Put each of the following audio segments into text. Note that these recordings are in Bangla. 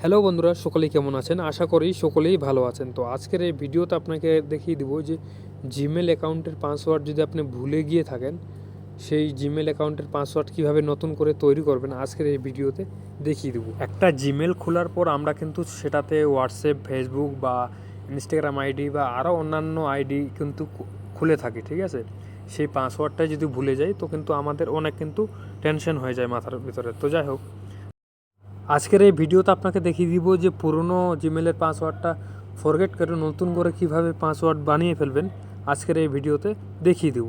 হ্যালো বন্ধুরা, সকলেই কেমন আছেন? আশা করি সকলেই ভালো আছেন। তো আজকের এই ভিডিওতে আপনাকে দেখিয়ে দিব যে জিমেল অ্যাকাউন্টের পাসওয়ার্ড যদি আপনি ভুলে গিয়ে থাকেন, সেই জিমেল অ্যাকাউন্টের পাসওয়ার্ড কীভাবে নতুন করে তৈরি করবেন আজকের এই ভিডিওতে দেখিয়ে দেবো। একটা জিমেল খোলার পর আমরা কিন্তু সেটাতে হোয়াটসঅ্যাপ ফেসবুক বা ইনস্টাগ্রাম আইডি বা আরও অন্যান্য আইডি কিন্তু খুলে থাকি, ঠিক আছে? সেই পাসওয়ার্ডটা যদি ভুলে যাই, তো কিন্তু আমাদের অনেক কিন্তু টেনশন হয়ে যায় মাথার ভিতরে। তো যাই হোক আজকের এই ভিডিওতে আপনাকে দেখিয়ে দিব যে পুরনো জিমেলের পাসওয়ার্ডটা ফরগেট করে নতুন করে কীভাবে পাসওয়ার্ড বানিয়ে ফেলবেন আজকের এই ভিডিওতে দেখিয়ে দিব।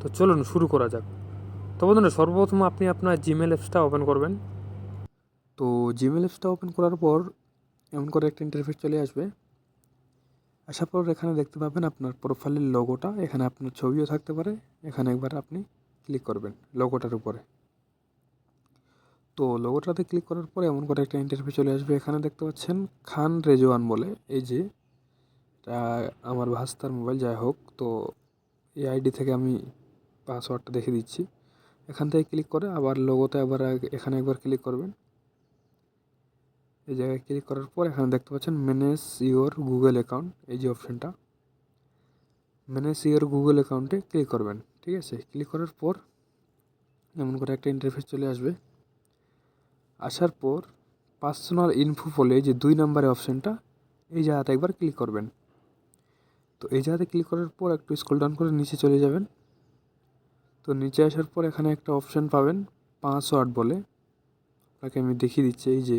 তো চলুন শুরু করা যাক। তো বন্ধুরা, সর্বপ্রথম আপনি আপনার জিমেল অ্যাপসটা ওপেন করবেন। তো জিমেল অ্যাপসটা ওপেন করার পর এমন করে একটা ইন্টারফেস চলে আসবে। আসার পর এখানে দেখতে পাবেন আপনার প্রোফাইলের লোগোটা এখানে আপনার ছবিও থাকতে পারে। এখানে একবার আপনি ক্লিক করবেন লোগোটার উপরে। তো লোগোটাতে ক্লিক করার পরে এমন করে একটা ইন্টারভিউ চলে আসবে। এখানে দেখতে পাচ্ছেন খান রেজওয়ান বলে। এই যে আমার ভাস্তার মোবাইল যাই হোক। তো এই আইডি থেকে আমি পাসওয়ার্ডটা দেখে দিচ্ছি। এখান থেকে ক্লিক করে আবার লোগোতে আবার এখানে একবার ক্লিক করবেন। এই জায়গায় ক্লিক করার পর এখানে দেখতে পাচ্ছেন ম্যানেজ ইওর গুগল অ্যাকাউন্ট এই যে অপশানটা ম্যানেজ ইওর গুগল অ্যাকাউন্টে ক্লিক করবেন। ঠিক আছে? ক্লিক করার পর এমন করে একটা ইন্টারফেস চলে আসবে। আসার পর পার্সোনাল ইনফো বলে যে দুই নম্বরের অপশানটা এই জায়গাতে একবার ক্লিক করবেন। তো এই জায়গাতে ক্লিক করার পর একটু স্ক্রল ডাউন করে নিচে চলে যাবেন। তো নিচে আসার পর এখানে একটা অপশান পাবেন পাসওয়ার্ড বলে। আপনাকে আমি দেখিয়ে দিচ্ছি, এই যে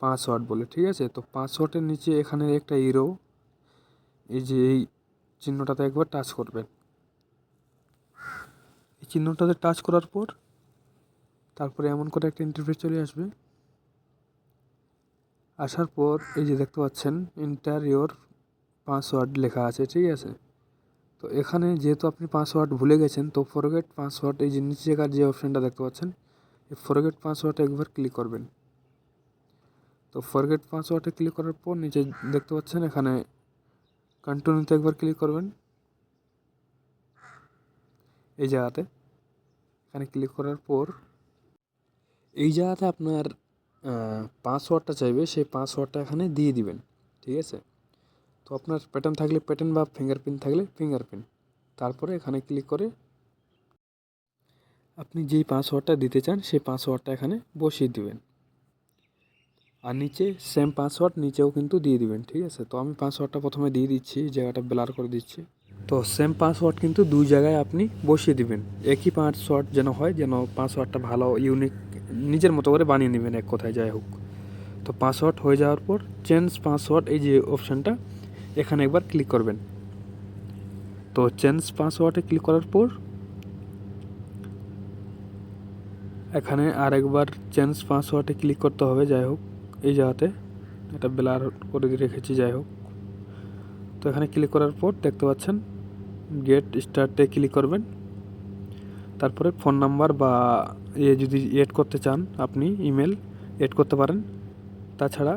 পাসওয়ার্ড বলে, ঠিক আছে? তো পাসওয়ার্ডের নিচে এখানে একটা ইরো এই যে এই চিহ্নটাতে একবার টাচ করবেন। এই চিহ্নটাতে টাচ করার পর তারপরে এমন করে একটা ইন্টারফেস চলে আসবে। আসার পর এই যে দেখতে পাচ্ছেন ইন্টার ইয়োর পাসওয়ার্ড লেখা আছে, ঠিক আছে? তো এখানে যেহেতু আপনি পাসওয়ার্ড ভুলে গেছেন, তো ফরগেট পাসওয়ার্ড এই যে নিচেকার যে অপশানটা দেখতে পাচ্ছেন, এই ফরগেট পাসওয়ার্ডে একবার ক্লিক করবেন। তো ফরগেট পাসওয়ার্ডে ক্লিক করার পর নিচে দেখতে পাচ্ছেন, এখানে কন্টিনিউতে একবার ক্লিক করবেন। এই জায়গাতে এখানে ক্লিক করার পর এই জায়গাতে আপনার পাসওয়ার্ডটা চাইবে, সেই পাসওয়ার্ডটা এখানে দিয়ে দিবেন, ঠিক আছে? তো আপনার প্যাটার্ন থাকলে প্যাটার্ন বা ফিঙ্গারপ্রিন্ট থাকলে ফিঙ্গারপ্রিন্ট তারপরে এখানে ক্লিক করে আপনি যেই পাসওয়ার্ডটা দিতে চান, সেই পাসওয়ার্ডটা এখানে বসিয়ে দিবেন। আর নিচে সেম পাসওয়ার্ড নিচেও কিন্তু দিয়ে দিবেন, ঠিক আছে? তো আমি পাসওয়ার্ডটা প্রথমে দিয়ে দিচ্ছি, জায়গাটা ব্লার করে দিচ্ছি। তো সেম পাসওয়ার্ড কিন্তু দুই জায়গায় আপনি বসিয়ে দিবেন। একই পাসওয়ার্ড যেন হয়, যেন পাসওয়ার্ডটা ভালো ইউনিক নিজের মতো করে বানিয়ে নেবেন এক কথায়, যাই হোক। তো পাসওয়ার্ড হয়ে যাওয়ার পর চেঞ্জ পাসওয়ার্ড এই যে অপশানটা এখানে একবার ক্লিক করবেন। তো চেঞ্জ পাসওয়ার্ডে ক্লিক করার পর, এখানে আরেকবার চেঞ্জ পাসওয়ার্ডে ক্লিক করতে হবে, যাই হোক, এই জায়গাতে। এটা ব্লার করে রেখেছি, যাই হোক। তো এখানে ক্লিক করার পর দেখতে পাচ্ছেন গেট স্টার্টে ক্লিক করবেন। তারপরে ফোন নাম্বার বা এ যদি এড করতে চান, আপনি ইমেল এড করতে পারেন। তাছাড়া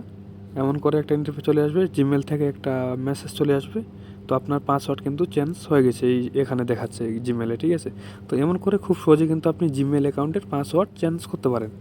এমন করে একটা ইন্টারভিউ চলে আসবে জিমেল থেকে একটা মেসেজ চলে আসবে। তো আপনার পাসওয়ার্ড কিন্তু চেঞ্জ হয়ে গেছে, এই এখানে দেখাচ্ছে জিমেলে ঠিক আছে? তো এমন করে খুব সহজে কিন্তু আপনি জিমেল অ্যাকাউন্টের পাসওয়ার্ড চেঞ্জ করতে পারেন।